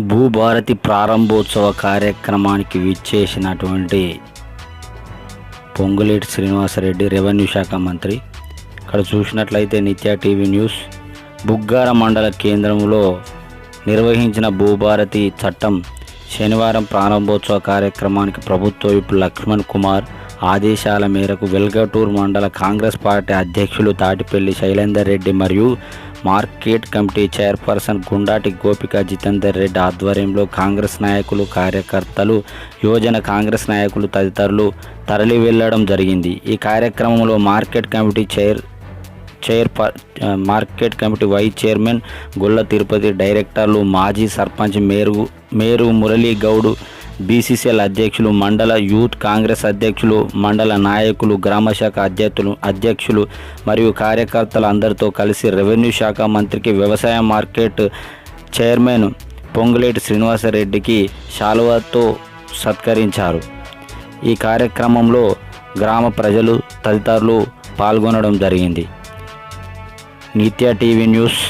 భూభారతి ప్రారంభోత్సవ కార్యక్రమానికి విచ్చేసినటువంటి పొంగులేటి శ్రీనివాసరెడ్డి రెవెన్యూ శాఖ మంత్రి. ఇక్కడ చూసినట్లయితే నిత్య టీవీ న్యూస్ బుగ్గార మండల కేంద్రంలో నిర్వహించిన భూభారతి చట్టం శనివారం ప్రారంభోత్సవ కార్యక్రమానికి ప్రభుత్వ విప్ లక్ష్మణ్ కుమార్ ఆదేశాల మేరకు వెల్గటూర్ మండల కాంగ్రెస్ పార్టీ అధ్యక్షులు తాటిపల్లి శైలేందర్ రెడ్డి మరియు మార్కెట్ కమిటీ చైర్పర్సన్ గుండాటి గోపిక జితేందర్ రెడ్డి ఆధ్వర్యంలో కాంగ్రెస్ నాయకులు కార్యకర్తలు యువజన కాంగ్రెస్ నాయకులు తదితరులు తరలి వెళ్ళడం జరిగింది. ఈ కార్యక్రమంలో market committee chair chair market committee vice chairman Golla Tirupati డైరెక్టర్లు మాజీ సర్పంచ్ మేరు మేరు మురళీ గౌడ్ బీసీసీఎల్ అధ్యక్షులు మండల యూత్ కాంగ్రెస్ అధ్యక్షులు మండల నాయకులు గ్రామశాఖ అధ్యక్షులు అధ్యక్షులు మరియు కార్యకర్తలు అందరితో కలిసి రెవెన్యూ శాఖ మంత్రికి వ్యవసాయ మార్కెట్ చైర్మన్ పొంగులేటి శ్రీనివాసరెడ్డికి శాలువాతో సత్కరించారు. ఈ కార్యక్రమంలో గ్రామ ప్రజలు తదితరులు పాల్గొనడం జరిగింది. నిత్య టీవీ న్యూస్